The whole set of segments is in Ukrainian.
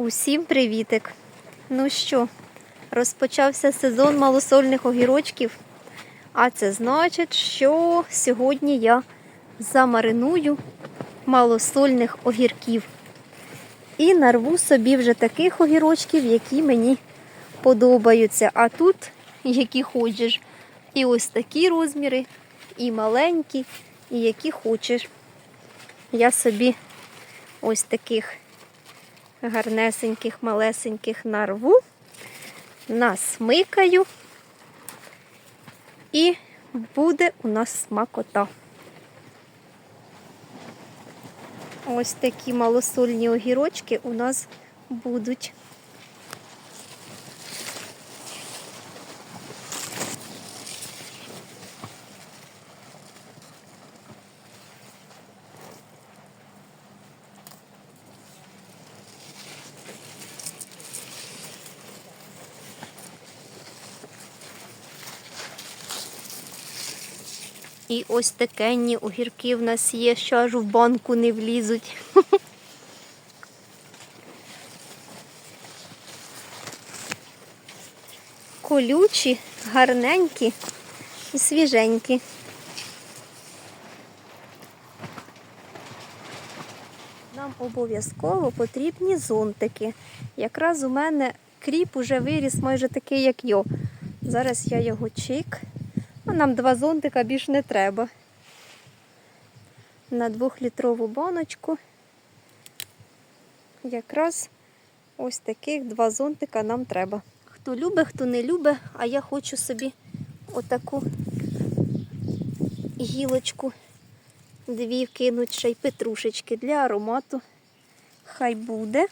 Усім привітик! Ну що, розпочався сезон малосольних огірочків. А це значить, що сьогодні я замариную малосольних огірків. І нарву собі вже таких огірочків, які мені подобаються. А тут які хочеш. І ось такі розміри, і маленькі, і які хочеш. Я собі ось таких гарнесеньких, малесеньких нарву, насмикаю, і буде у нас смакота. Ось такі малосольні огірочки у нас будуть. І ось такенні огірки в нас є, що аж в банку не влізуть. Колючі, гарненькі і свіженькі. Нам обов'язково потрібні зонтики. Якраз у мене кріп уже виріс майже такий, як йо. Зараз я його чик. А нам два зонтика більш не треба. На двохлітрову баночку. Якраз ось таких два зонтика нам треба. Хто любить, хто не любить, а я хочу собі отаку гілочку дві кинуть ще й петрушечки для аромату. Хай буде.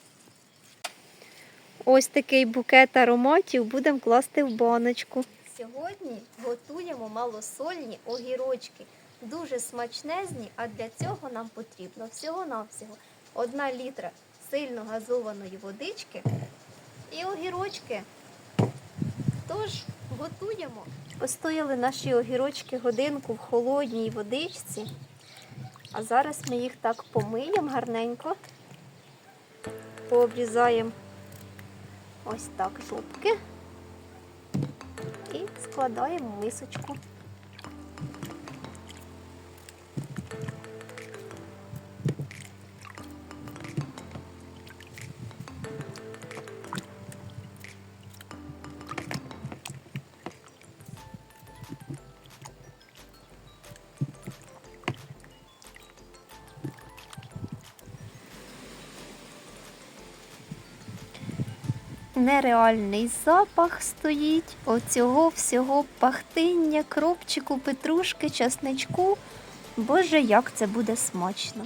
Ось такий букет ароматів будемо класти в баночку. Сьогодні готуємо малосольні огірочки. Дуже смачнезні, а для цього нам потрібно всього-навсього 1 літра сильно газованої водички і огірочки. Тож готуємо. Постояли наші огірочки годинку в холодній водичці. А зараз ми їх так помиємо гарненько, пообрізаємо ось так жопки і складаємо в Нереальний запах стоїть оцього всього пахтиння, кропчику, петрушки, часничку. Боже, як це буде смачно.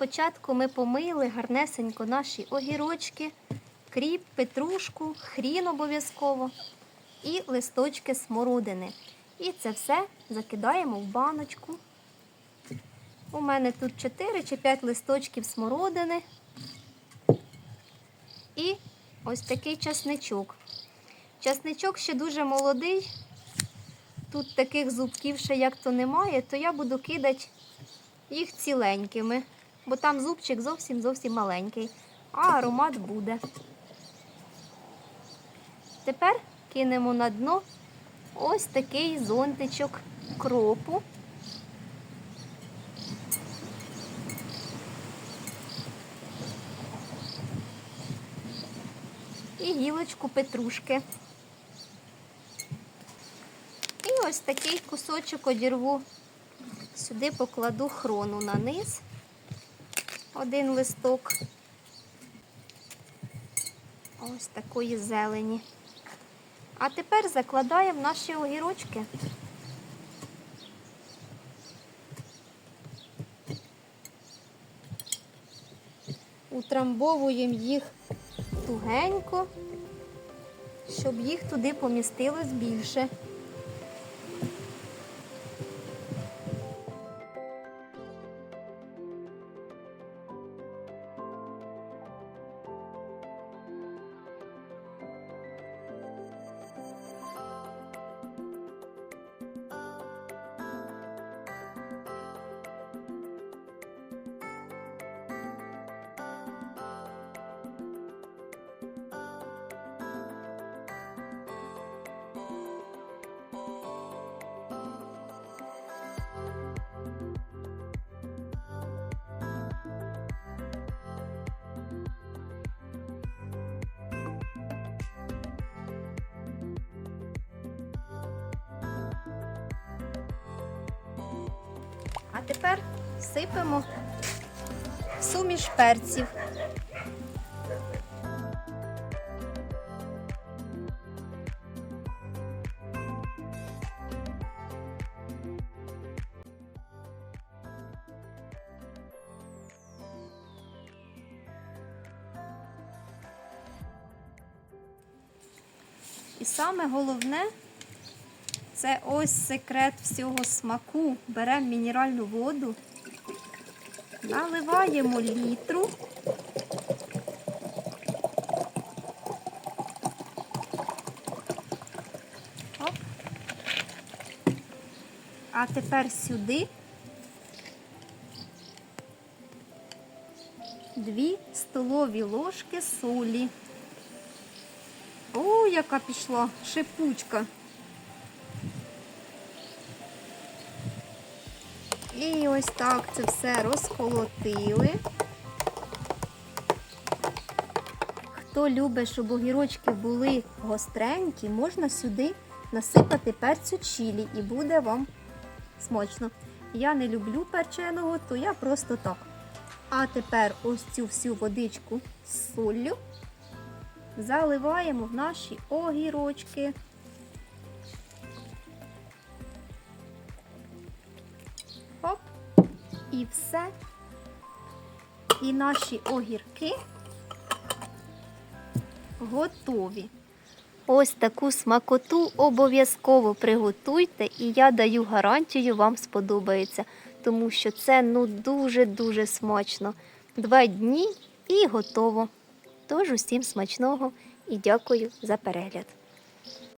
Спочатку ми помили гарнесенько наші огірочки, кріп, петрушку, хрін обов'язково і листочки смородини. І це все закидаємо в баночку. У мене тут 4 чи 5 листочків смородини. І ось такий часничок. Часничок ще дуже молодий. Тут таких зубків ще як то немає, то я буду кидати їх ціленькими бо там зубчик зовсім зовсім маленький, а аромат буде. Тепер кинемо на дно ось такий зонтичок кропу. І гілочку петрушки. І ось такий кусочок одірву. Сюди покладу хрону на низ один листок. Ось такої зелені. А тепер закладаємо наші огірочки. Утрамбовуємо їх тугенько, щоб їх туди помістилось більше. Тепер сипемо суміш перців. І саме головне це ось секрет всього смаку. Беремо мінеральну воду, наливаємо літру. Оп. А тепер сюди дві столові ложки солі. О, яка пішла шипучка. І ось так це все розколотили. Хто любить, щоб огірочки були гостренькі, можна сюди насипати перцю чилі і буде вам смачно. Я не люблю перченого, то я просто так. А тепер ось цю всю водичку з соллю заливаємо в наші огірочки. І все. І наші огірки готові. Ось таку смакоту обов'язково приготуйте, і я даю гарантію, вам сподобається, тому що це ну дуже-дуже смачно. Два дні і готово. Тож усім смачного і дякую за перегляд.